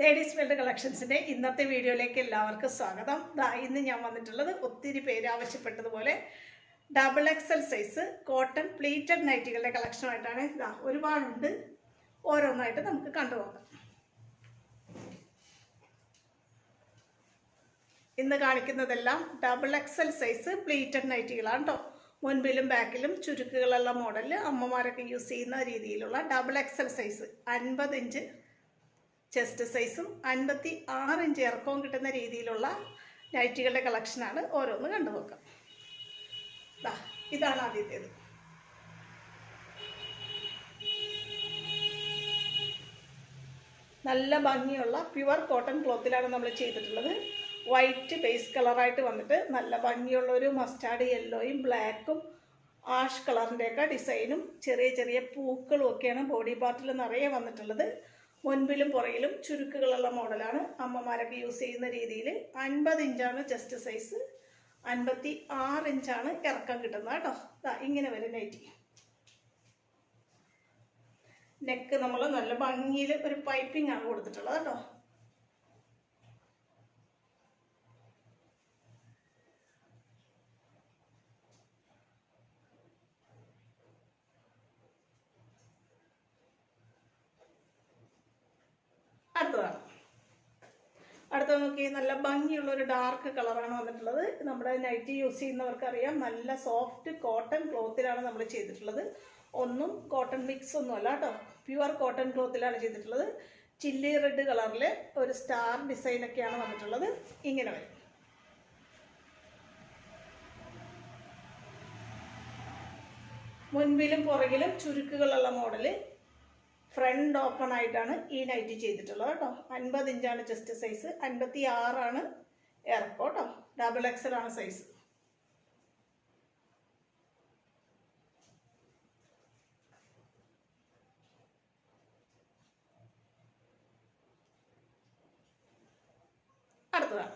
Ladies weld കളക്ഷൻസിന്റെ ഇന്നത്തെ വീഡിയോയിലേക്ക് എല്ലാവർക്കും സ്വാഗതം. ദാ ഇന്ന് ഞാൻ വന്നിട്ടുള്ളത് ഒത്തിരി പേര് ആവശ്യപ്പെട്ടതുപോലെ double XL size cotton pleated നൈറ്റികളുടെ കളക്ഷനുമായിട്ടാണ് ഇതാ ഒരുപാടുണ്ട്. ഓരോന്നായിട്ട് നമുക്ക് കണ്ടുപോകാം. ഇന്ന് കാണിക്കുന്നതെല്ലാം ഡബിൾ എക്സൽ സൈസ് പ്ലീറ്റഡ് നൈറ്റികളാണ് കേട്ടോ മുൻപിലും ബാക്കിലും ചുരുക്കുകളുള്ള മോഡലിൽ അമ്മമാരൊക്കെ യൂസ് ചെയ്യുന്ന രീതിയിലുള്ള ഡബിൾ എക്സൽ സൈസ് അൻപത് ഇഞ്ച് ചെസ്റ്റ് സൈസും അൻപത്തി ആറ് ഇഞ്ച് ഇറക്കവും കിട്ടുന്ന രീതിയിലുള്ള നൈറ്റികളുടെ കളക്ഷനാണ് ഓരോന്ന് കണ്ടു നോക്കാം. ഇതാണ് ആദ്യത്തേത്. നല്ല ഭംഗിയുള്ള പ്യുവർ കോട്ടൺ ക്ലോത്തിലാണ് നമ്മൾ ചെയ്തിട്ടുള്ളത്. വൈറ്റ് ബേസ് കളറായിട്ട് വന്നിട്ട് നല്ല ഭംഗിയുള്ള ഒരു മസ്റ്റാർഡ് യെല്ലോയും ബ്ലാക്കും ആഷ് കളറിന്റെയൊക്കെ ഡിസൈനും ചെറിയ ചെറിയ പൂക്കളും ഒക്കെയാണ് ബോഡി പാർട്ടിൽ നിറയെ വന്നിട്ടുള്ളത്. മുൻപിലും പുറയിലും ചുരുക്കുകളുള്ള മോഡലാണ് അമ്മമാരൊക്കെ യൂസ് ചെയ്യുന്ന രീതിയിൽ അൻപത് ഇഞ്ചാണ് ചെസ്റ്റ് സൈസ് അൻപത്തി ആറ് ഇഞ്ചാണ് ഇറക്കം കിട്ടുന്നത് കേട്ടോ. ഇങ്ങനെ വരും നൈറ്റി നെക്ക് നമ്മൾ നല്ല ഭംഗിയിൽ ഒരു പൈപ്പിംഗ് ആണ് കൊടുത്തിട്ടുള്ളത് കേട്ടോ അടുത്തതാണ് അടുത്ത നോക്കി നല്ല ഭംഗിയുള്ള ഒരു ഡാർക്ക് കളറാണ് വന്നിട്ടുള്ളത്. നമ്മുടെ നൈറ്റി യൂസ് ചെയ്യുന്നവർക്കറിയാം. നല്ല സോഫ്റ്റ് കോട്ടൺ ക്ലോത്തിലാണ് നമ്മൾ ചെയ്തിട്ടുള്ളത്. ഒന്നും കോട്ടൺ മിക്സ് ഒന്നുമല്ല കേട്ടോ. പ്യുവർ കോട്ടൺ ക്ലോത്തിലാണ് ചെയ്തിട്ടുള്ളത്. ചില്ലി റെഡ് കളറിൽ ഒരു സ്റ്റാർ ഡിസൈൻ ഒക്കെയാണ് വന്നിട്ടുള്ളത്. ഇങ്ങനെ വരും. മുൻപിലും പുറകിലും ചുരുക്കുകളുള്ള മോഡൽ ഫ്രണ്ട് ഓപ്പൺ ആയിട്ടാണ് ഈ നൈറ്റ് ചെയ്തിട്ടുള്ളത് കേട്ടോ. അൻപത് ഇഞ്ചാണ് ചെസ്റ്റ് സൈസ്. അൻപത്തി ആറാണ് ഇറക്കം കേട്ടോ ഡബിൾ എക്സൽ ആണ് സൈസ് അടുത്തതാണ്.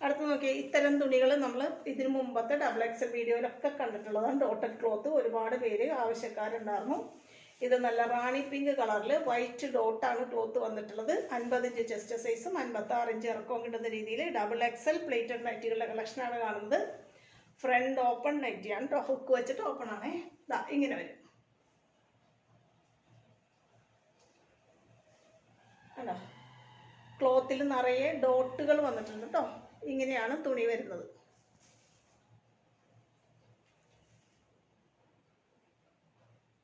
അടുത്ത് നോക്കിയാൽ ഇത്തരം തുണികൾ നമ്മൾ ഇതിനു മുമ്പത്തെ ഡബിൾ എക്സൽ വീഡിയോയിലൊക്കെ കണ്ടിട്ടുള്ളതാണ്. ഡോട്ടഡ് ക്ലോത്ത് ഒരുപാട് പേര് ആവശ്യക്കാരുണ്ടായിരുന്നു. ഇത് നല്ല റാണി പിങ്ക് കളറിൽ വൈറ്റ് ഡോട്ടാണ് ക്ലോത്ത് വന്നിട്ടുള്ളത്. അൻപത് ഇഞ്ച് ചെസ്റ്റ് സൈസും അൻപത്തി ആറ് ഇഞ്ച് ഇറക്കവും കിട്ടുന്ന രീതിയിൽ ഡബിൾ എക്സൽ പ്ലേറ്റഡ് നൈറ്റികളുടെ കളക്ഷനാണ് കാണുന്നത്. ഫ്രണ്ട് ഓപ്പൺ നൈറ്റിയാണ് കേട്ടോ ഹുക്ക് വെച്ചിട്ട് ഓപ്പൺ ആണേ. ഇതാ ഇങ്ങനെ വരും. അല്ലോ ക്ലോത്തിൽ നിറയെ ഡോട്ടുകൾ വന്നിട്ടുണ്ട് കേട്ടോ ഇങ്ങനെയാണ് തുണി വരുന്നത്.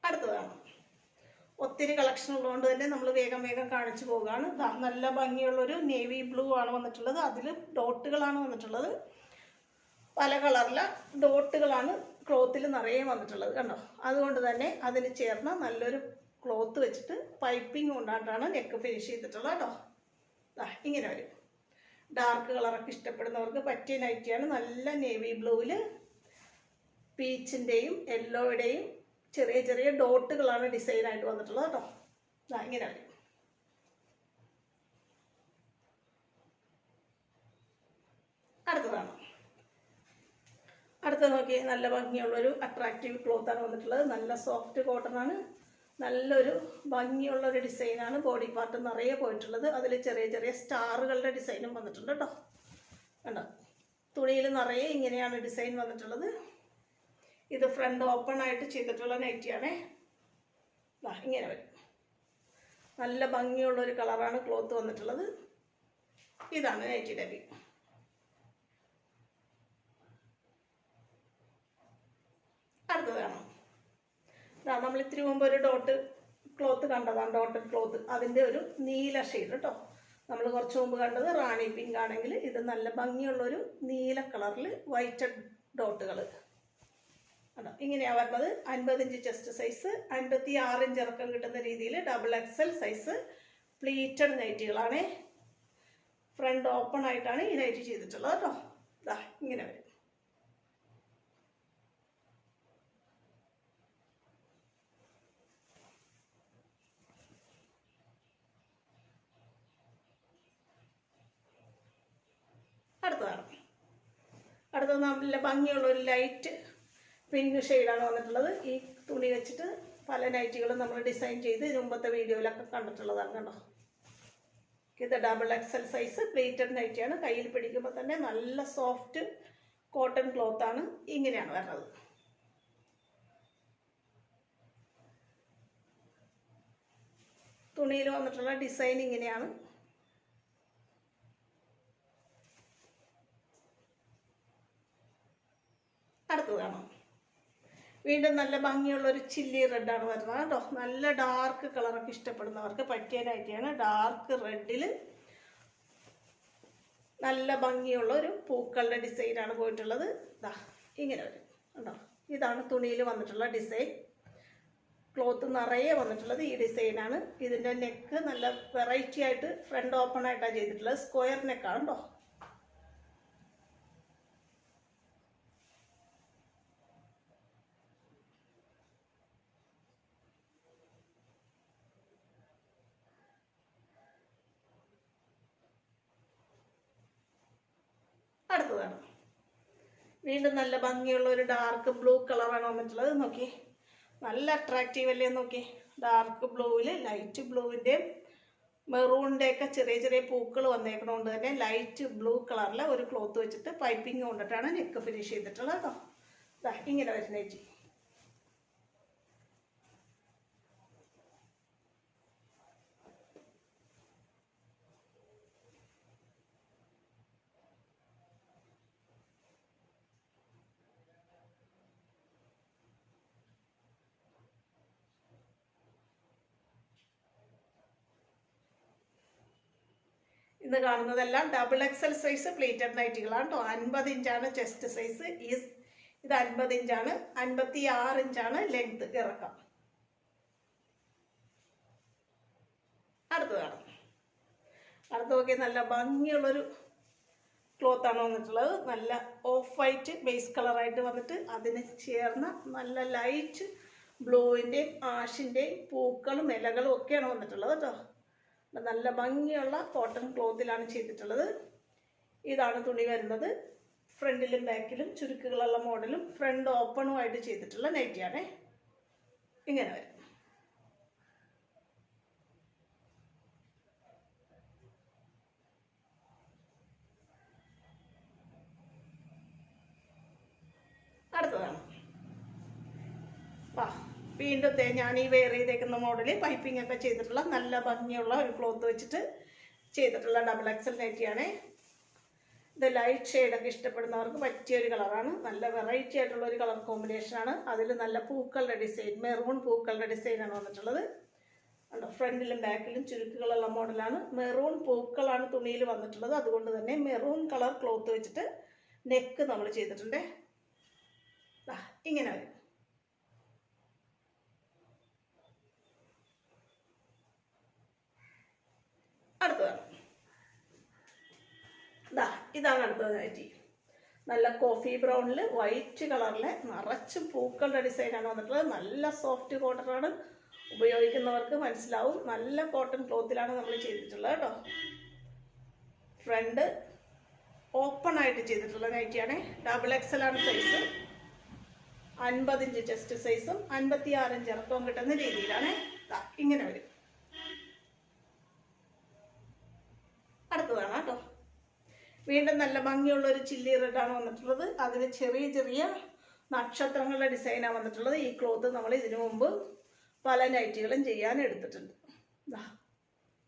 അടുത്തതാണ് ഒത്തിരി കളക്ഷൻ ഉള്ളതുകൊണ്ട് തന്നെ നമ്മൾ വേഗം വേഗം കാണിച്ചു പോവുകയാണ്. നല്ല ഭംഗിയുള്ളൊരു നേവി ബ്ലൂ ആണ് വന്നിട്ടുള്ളത്. അതിൽ ഡോട്ടുകളാണ് വന്നിട്ടുള്ളത്. പല കളറിലെ ഡോട്ടുകളാണ് ക്ലോത്തിൽ നിറയെ വന്നിട്ടുള്ളത് കണ്ടോ? അതുകൊണ്ട് തന്നെ അതിന് ചേർന്ന നല്ലൊരു ക്ലോത്ത് വെച്ചിട്ട് പൈപ്പിംഗ് കൊണ്ടാണ് നെക്ക് ഫിനിഷ് ചെയ്തിട്ടുള്ളത് കേട്ടോ. ഇങ്ങനെ വരും. ഡാർക്ക് കളറൊക്കെ ഇഷ്ടപ്പെടുന്നവർക്ക് പറ്റിയ നൈറ്റിയാണ് നല്ല നേവി ബ്ലൂവിൽ പീച്ചിന്റെയും യെല്ലോയുടെയും ചെറിയ ചെറിയ ഡോട്ടുകളാണ് ഡിസൈൻ ആയിട്ട് വന്നിട്ടുള്ളത് കേട്ടോ. ഇതാ ഇങ്ങനെ വരും അടുത്തതാണ് അടുത്തത് നോക്കി നല്ല ഭംഗിയുള്ളൊരു അട്രാക്റ്റീവ് ക്ലോത്ത് ആണ് വന്നിട്ടുള്ളത്. നല്ല സോഫ്റ്റ് കോട്ടൺ ആണ്. നല്ലൊരു ഭംഗിയുള്ള ഒരു ഡിസൈനാണ് ബോഡി പാർട്ട് നിറയെ പോയിട്ടുള്ളത്. അതിൽ ചെറിയ ചെറിയ സ്റ്റാറുകളുടെ ഡിസൈനും വന്നിട്ടുണ്ട് കേട്ടോ. കണ്ടോ? തുണിയിൽ നിറയെ ഇങ്ങനെയാണ് ഡിസൈൻ വന്നിട്ടുള്ളത്. ഇത് ഫ്രണ്ട് ഓപ്പൺ ആയിട്ട് ചെയ്തിട്ടുള്ള നൈറ്റിയാണേ ഇങ്ങനെ വരും. നല്ല ഭംഗിയുള്ള ഒരു കളറാണ് ക്ലോത്ത് വന്നിട്ടുള്ളത്. ഇതാണ് നൈറ്റിയുടെ വ്യൂ അടുത്തതാണ് ഇതാ നമ്മൾ ഇത്തിരി മുമ്പ് ഒരു ഡോട്ട് ക്ലോത്ത് കണ്ടതാണ് ഡോട്ടഡ് ക്ലോത്ത് അതിന്റെ ഒരു നീല ഷെയ്ഡ് കേട്ടോ നമ്മൾ കുറച്ച് മുമ്പ് കണ്ടത് റാണി പിങ്ക് ആണെങ്കിൽ ഇത് നല്ല ഭംഗിയുള്ളൊരു നീല കളറിൽ വൈറ്റഡ് ഡോട്ടുകൾ അതാ. ഇങ്ങനെയാണ് വരുന്നത് അൻപത് ഇഞ്ച് ചെസ്റ്റ് സൈസ് അൻപത്തി ആറിഞ്ച് ഇറക്കം കിട്ടുന്ന രീതിയിൽ ഡബിൾ എക്സൽ സൈസ് പ്ലീറ്റഡ് നൈറ്റികളാണ് ഫ്രണ്ട് ഓപ്പൺ ആയിട്ടാണ് ഈ നൈറ്റ് ചെയ്തിട്ടുള്ളത് കേട്ടോ. ഇതാ ഇങ്ങനെ വരും. അടുത്തതാണ്. അടുത്തത് നല്ല ഭംഗിയുള്ള ഒരു ലൈറ്റ് പിങ്ക് ഷെയ്ഡാണ് വന്നിട്ടുള്ളത്. ഈ തുണി വെച്ചിട്ട് പല നൈറ്റികളും നമ്മൾ ഡിസൈൻ ചെയ്ത് മുമ്പത്തെ വീഡിയോയിലൊക്കെ കണ്ടിട്ടുള്ളതാണ് കണ്ടോ? ഇത് ഡബിൾ എക്സൽ സൈസ് പ്ലേറ്റഡ് നൈറ്റിയാണ് കയ്യിൽ പിടിക്കുമ്പോൾ തന്നെ നല്ല സോഫ്റ്റ് കോട്ടൺ ക്ലോത്ത് ആണ് ഇങ്ങനെയാണ് വരുന്നത്. തുണിയിൽ വന്നിട്ടുള്ള ഡിസൈൻ ഇങ്ങനെയാണ്. അടുത്തത് കാണാം. വീണ്ടും നല്ല ഭംഗിയുള്ള ഒരു ചില്ലി റെഡാണ് വരുന്നത്. കേട്ടോ നല്ല ഡാർക്ക് കളറൊക്കെ ഇഷ്ടപ്പെടുന്നവർക്ക് പറ്റിയ ആണ് ഡാർക്ക് റെഡിൽ നല്ല ഭംഗിയുള്ള ഒരു പൂക്കളുടെ ഡിസൈനാണ് പോയിട്ടുള്ളത്. ഇതാ ഇങ്ങനെ വരും. കണ്ടോ? ഇതാണ് തുണിയിൽ വന്നിട്ടുള്ള ഡിസൈൻ ക്ലോത്ത് നിറയെ വന്നിട്ടുള്ളത് ഈ ഡിസൈനാണ് ഇതിന്റെ നെക്ക് നല്ല വെറൈറ്റി ആയിട്ട് ഫ്രണ്ട് ഓപ്പൺ ആയിട്ടാണ് ചെയ്തിട്ടുള്ളത്. സ്ക്വയർ നെക്കാണ് കേട്ടോ അടുത്തതാണ്. വീണ്ടും നല്ല ഭംഗിയുള്ള ഒരു ഡാർക്ക് ബ്ലൂ കളറാണ് വന്നിട്ടുള്ളത് നോക്കി. നല്ല അട്രാക്റ്റീവ് അല്ലേ നോക്കി. ഡാർക്ക് ബ്ലൂവിൽ ലൈറ്റ് ബ്ലൂവിന്റെയും മെറൂണിന്റെ ഒക്കെ ചെറിയ ചെറിയ പൂക്കൾ വന്നേക്കണോണ്ട് തന്നെ. ലൈറ്റ് ബ്ലൂ കളറിൽ ഒരു ക്ലോത്ത് വെച്ചിട്ട് പൈപ്പിംഗ് കൊണ്ടിട്ടാണ് നെക്ക് ഫിനിഷ് ചെയ്തിട്ടുള്ളത് കേട്ടോ. ഇങ്ങനെ വരുന്ന ഇന്ന് കാണുന്നതെല്ലാം ഡബിൾ എക്സൽ സൈസ് പ്ലേറ്റഡ് നൈറ്റികളാണ് കേട്ടോ അൻപത് ഇഞ്ചാണ് ചെസ്റ്റ് സൈസ് ഈസ് ഇത് അൻപത് ഇഞ്ചാണ്. അൻപത്തി ആറ് ഇഞ്ചാണ് ലെങ്ത് ഇറക്കം. അടുത്തതാണ് അടുത്ത് നോക്കി നല്ല ഭംഗിയുള്ളൊരു ആണ് വന്നിട്ടുള്ളത്. നല്ല ഓഫ് വൈറ്റ് ബേസ് കളറായിട്ട് വന്നിട്ട് അതിന് ചേർന്ന നല്ല ലൈറ്റ് ബ്ലൂവിന്റെയും ആഷിന്റെയും പൂക്കളും ഇലകളും ഒക്കെയാണ് വന്നിട്ടുള്ളത് കേട്ടോ നല്ല ഭംഗിയുള്ള കോട്ടൺ ക്ലോത്തിലാണ് ചെയ്തിട്ടുള്ളത്. ഇതാണ് തുണി വരുന്നത്. ഫ്രണ്ടിലും ബാക്കിലും ചുരുക്കുകളുള്ള മോഡലും ഫ്രണ്ട് ഓപ്പണുമായിട്ട് ചെയ്തിട്ടുള്ള നൈറ്റിയാണേ ഇങ്ങനെ വരും അടുത്തതാണ് വാ വീണ്ടും ഞാൻ ഈ വെയർ ചെയ്തേക്കുന്ന മോഡൽ പൈപ്പിംഗ് ഒക്കെ ചെയ്തിട്ടുള്ള നല്ല ഭംഗിയുള്ള ഒരു ക്ലോത്ത് വെച്ചിട്ട് ചെയ്തിട്ടുള്ള ഡബിൾ എക്സൽ നൈറ്റിയാണ് ഇത് ലൈറ്റ് ഷെയ്ഡൊക്കെ ഇഷ്ടപ്പെടുന്നവർക്ക് പറ്റിയ ഒരു കളറാണ് നല്ല വെറൈറ്റി ആയിട്ടുള്ള ഒരു കളർ കോമ്പിനേഷനാണ് അതിൽ നല്ല പൂക്കളുടെ ഡിസൈൻ മെറൂൺ പൂക്കളുടെ ഡിസൈനാണ് വന്നിട്ടുള്ളത്. ഫ്രണ്ടിലും ബാക്കിലും ചുരുക്കുകളുള്ള മോഡലാണ് മെറൂൺ പൂക്കളാണ് തുണിയിൽ വന്നിട്ടുള്ളത്. അതുകൊണ്ട് തന്നെ മെറൂൺ കളർ ക്ലോത്ത് വെച്ചിട്ട് നെക്ക് നമ്മൾ ചെയ്തിട്ടുണ്ട്. ഇങ്ങനെ വരും. അടുത്തതാണ് ഇതാ ഇതാണ് അടുത്തത് നൈറ്റി നല്ല കോഫി ബ്രൗണിൽ വൈറ്റ് കളറിലെ നിറച്ച് പൂക്കളുടെ ഡിസൈനാണ് വന്നിട്ടുള്ളത്. നല്ല സോഫ്റ്റ് കോട്ടൺ ആണ് ഉപയോഗിക്കുന്നവർക്ക് മനസ്സിലാവും. നല്ല കോട്ടൺ ക്ലോത്തിലാണ് നമ്മൾ ചെയ്തിട്ടുള്ളത് കേട്ടോ. ഫ്രണ്ട് ഓപ്പൺ ആയിട്ട് ചെയ്തിട്ടുള്ള നൈറ്റിയാണ് ഡബിൾ എക്സൽ ആണ് സൈസ് അൻപത് ഇഞ്ച് ചെസ്റ്റ് സൈസും അൻപത്തി ആറ് ഇഞ്ച് ഇറക്കവും കിട്ടുന്ന രീതിയിലാണ്. ഇങ്ങനെ വരും. അടുത്തതാണ് കേട്ടോ വീണ്ടും നല്ല ഭംഗിയുള്ള ഒരു ചില്ലി റെഡാണ് വന്നിട്ടുള്ളത്. അതിൽ ചെറിയ ചെറിയ നക്ഷത്രങ്ങളുടെ ഡിസൈനാണ് വന്നിട്ടുള്ളത്. ഈ ക്ലോത്ത് നമ്മൾ ഇതിനു മുമ്പ് പല നൈറ്റികളും ചെയ്യാൻ എടുത്തിട്ടുണ്ട്.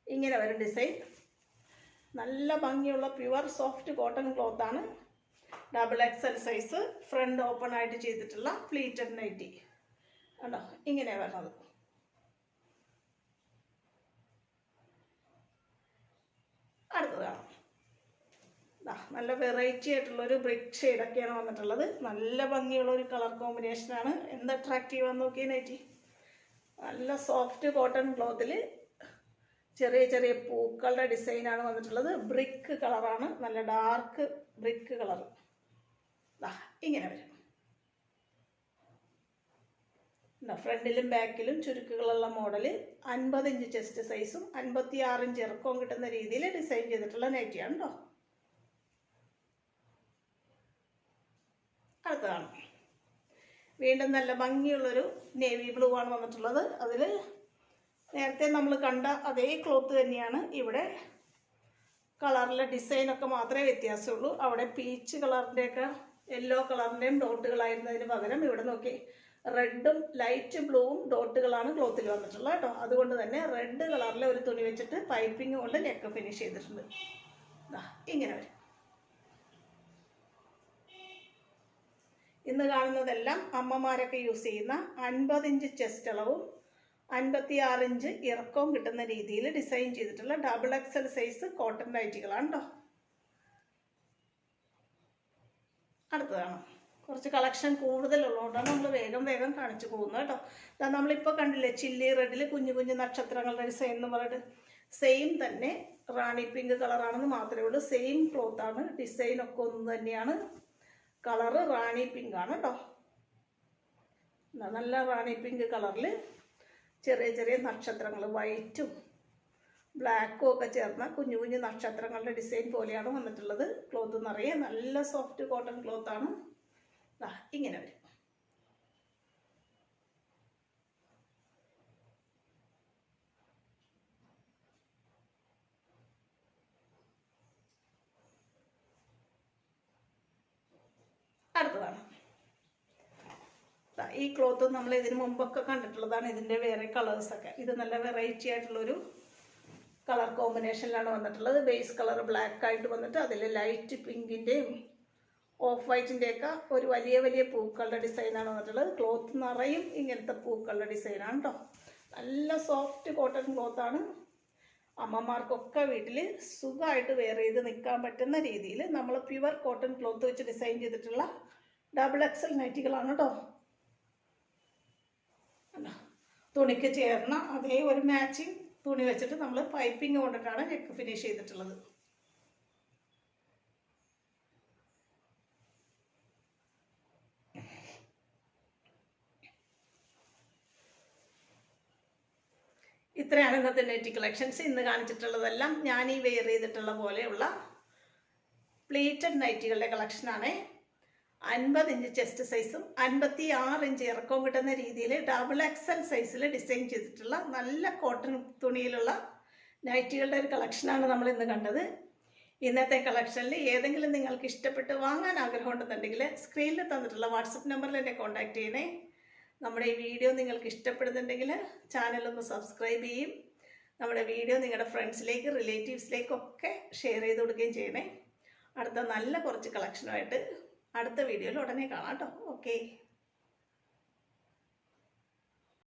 ഇങ്ങനെ വരും ഡിസൈൻ. നല്ല ഭംഗിയുള്ള pure soft cotton ക്ലോത്താണ്. Double X L size front open ആയിട്ട് ചെയ്തിട്ടുള്ള പ്ലീറ്റഡ് നൈറ്റി. കണ്ടോ ഇങ്ങനെയാണ് വരുന്നത് അടുത്തത് കാണാം ദാ, നല്ല വെറൈറ്റി ആയിട്ടുള്ള ഒരു ബ്രിക്ക് ഷെയ്ഡൊക്കെയാണ് വന്നിട്ടുള്ളത്. നല്ല ഭംഗിയുള്ള ഒരു കളർ കോമ്പിനേഷനാണ് എന്ത് അട്രാക്റ്റീവ് ആണെന്ന് നോക്കിയേ നൈറ്റി? നല്ല സോഫ്റ്റ് കോട്ടൺ ക്ലോത്തിൽ ചെറിയ ചെറിയ പൂക്കളുടെ ഡിസൈനാണ് വന്നിട്ടുള്ളത്. ബ്രിക്ക് കളറാണ് നല്ല ഡാർക്ക് ബ്രിക്ക് കളർ ഇങ്ങനെ വരും. ഫ്രണ്ടിലും ബാക്കിലും ചുരുക്കുകളുള്ള മോഡൽ അൻപത് ഇഞ്ച് ചെസ്റ്റ് സൈസും അൻപത്തി ആറ് ഇഞ്ച് ഇറക്കവും കിട്ടുന്ന രീതിയിൽ ഡിസൈൻ ചെയ്തിട്ടുള്ള നൈറ്റിയാണ് കേട്ടോ അടുത്തതാണ്. വീണ്ടും നല്ല ഭംഗിയുള്ളൊരു നേവി ബ്ലൂ ആണ് വന്നിട്ടുള്ളത്. അതിൽ നേരത്തെ നമ്മൾ കണ്ട അതേ ക്ലോത്ത് തന്നെയാണ് ഇവിടെ കളറിലെ ഡിസൈനൊക്കെ മാത്രമേ വ്യത്യാസമുള്ളൂ. അവിടെ പീച്ച് കളറിന്റെയൊക്കെ യെല്ലോ കളറിന്റെയും ഡോട്ടുകളായിരുന്നതിന് പകരം ഇവിടെ നോക്കി റെഡും ലൈറ്റ് ബ്ലൂവും ഡോട്ടുകളാണ് ക്ലോത്തിൽ വന്നിട്ടുള്ളത് കേട്ടോ. അതുകൊണ്ട് തന്നെ റെഡ് കളറിലെ ഒരു തുണി വെച്ചിട്ട് പൈപ്പിംഗ് കൊണ്ട് നെക്ക് ഫിനിഷ് ചെയ്തിട്ടുണ്ട്. ഇങ്ങനെ വരും. ഇന്ന് കാണുന്നതെല്ലാം അമ്മമാരൊക്കെ യൂസ് ചെയ്യുന്ന അൻപത് ഇഞ്ച് ചെസ്റ്റ് അളവും അൻപത്തി ആറ് ഇഞ്ച് ഇറക്കവും കിട്ടുന്ന രീതിയിൽ ഡിസൈൻ ചെയ്തിട്ടുള്ള ഡബിൾ എക്സൽ സൈസ് കോട്ടൺ നൈറ്റികളാണ് കേട്ടോ അടുത്തതാണ്. കുറച്ച് കളക്ഷൻ കൂടുതലുള്ളതുകൊണ്ടാണ് നമ്മൾ വേഗം വേഗം കാണിച്ചു പോകുന്നത് കേട്ടോ ഇതാ നമ്മളിപ്പോൾ കണ്ടില്ലേ ചില്ലി റെഡിൽ കുഞ്ഞു കുഞ്ഞു നക്ഷത്രങ്ങളുടെ ഡിസൈൻ എന്ന് പറഞ്ഞിട്ട് സെയിം തന്നെ റാണി പിങ്ക് കളറാണെന്ന് മാത്രമേ ഉള്ളൂ. സെയിം ക്ലോത്താണ് ഡിസൈനൊക്കെ ഒന്ന് തന്നെയാണ് കളറ് റാണി പിങ്ക് ആണ് കേട്ടോ നല്ല റാണി പിങ്ക് കളറിൽ ചെറിയ ചെറിയ നക്ഷത്രങ്ങൾ വൈറ്റും ബ്ലാക്കും ഒക്കെ ചേർന്ന കുഞ്ഞു കുഞ്ഞു നക്ഷത്രങ്ങളുടെ ഡിസൈൻ പോലെയാണ് വന്നിട്ടുള്ളത്. ക്ലോത്ത് നിറയെ നല്ല സോഫ്റ്റ് കോട്ടൺ ക്ലോത്ത് ആണ്. ദാ ഇങ്ങനെ വരും. അടുത്തതാണ്. ഈ ക്ലോത്ത് നമ്മൾ ഇതിന് മുമ്പൊക്കെ കണ്ടിട്ടുള്ളതാണ് ഇതിന്റെ വേറെ കളേഴ്സൊക്കെ ഇത് നല്ല വെറൈറ്റി ആയിട്ടുള്ളൊരു കളർ കോമ്പിനേഷനിലാണ് വന്നിട്ടുള്ളത്. ബേസ് കളർ ബ്ലാക്ക് ആയിട്ട് വന്നിട്ട് അതിൽ ലൈറ്റ് പിങ്കിന്റെയും ഓഫ് വൈറ്റിന്റെയൊക്കെ ഒരു വലിയ വലിയ പൂക്കളുടെ ഡിസൈനാണ് വന്നിട്ടുള്ളത്. ക്ലോത്ത് നിറയും ഇങ്ങനത്തെ പൂക്കളുടെ ഡിസൈനാണ് കേട്ടോ നല്ല സോഫ്റ്റ് കോട്ടൺ ക്ലോത്താണ് അമ്മമാർക്കൊക്കെ വീട്ടിൽ സുഖമായിട്ട് വെയർ ചെയ്ത് നിൽക്കാൻ പറ്റുന്ന രീതിയിൽ നമ്മൾ പ്യുവർ കോട്ടൺ ക്ലോത്ത് വെച്ച് ഡിസൈൻ ചെയ്തിട്ടുള്ള ഡബിൾ എക്സൽ നൈറ്റികളാണ് കേട്ടോ? തുണിക്ക് ചേർന്ന അതേ ഒരു മാച്ചിങ് തുണി വെച്ചിട്ട് നമ്മൾ പൈപ്പിംഗ് കൊണ്ടിട്ടാണ് നെക്ക് ഫിനിഷ് ചെയ്തിട്ടുള്ളത് ഇത്രയാണ് ഇന്നത്തെ നെറ്റി കളക്ഷൻസ് ഇന്ന് കാണിച്ചിട്ടുള്ളതെല്ലാം ഞാൻ ഈ വെയർ ചെയ്തിട്ടുള്ള പോലെയുള്ള പ്ലേറ്റഡ് നൈറ്റികളുടെ കളക്ഷനാണ് അൻപത് ഇഞ്ച് ചെസ്റ്റ് സൈസും അൻപത്തി ആറ് ഇഞ്ച് ഇറക്കവും കിട്ടുന്ന രീതിയിൽ ഡബിൾ എക്സൽ സൈസിൽ ഡിസൈൻ ചെയ്തിട്ടുള്ള നല്ല കോട്ടൺ തുണിയിലുള്ള നൈറ്റികളുടെ ഒരു കളക്ഷനാണ് നമ്മൾ ഇന്ന് കണ്ടത്. ഇന്നത്തെ കളക്ഷനിൽ ഏതെങ്കിലും നിങ്ങൾക്ക് ഇഷ്ടപ്പെട്ട് വാങ്ങാൻ ആഗ്രഹമുണ്ടെന്നുണ്ടെങ്കിൽ സ്ക്രീനിൽ തന്നിട്ടുള്ള വാട്സപ്പ് നമ്പറിൽ എന്നെ കോൺടാക്ട് ചെയ്യണേ. നമ്മുടെ ഈ വീഡിയോ നിങ്ങൾക്ക് ഇഷ്ടപ്പെടുന്നുണ്ടെങ്കിൽ ചാനലൊന്ന് സബ്സ്ക്രൈബ് ചെയ്യും. നമ്മുടെ വീഡിയോ നിങ്ങളുടെ ഫ്രണ്ട്സിലേക്ക് റിലേറ്റീവ്സിലേക്കൊക്കെ ഷെയർ ചെയ്ത് കൊടുക്കുകയും ചെയ്യണേ. അടുത്ത നല്ല കുറച്ച് കളക്ഷനുമായിട്ട് അടുത്ത വീഡിയോയിൽ ഉടനെ കാണാം കേട്ടോ. ഓക്കെ.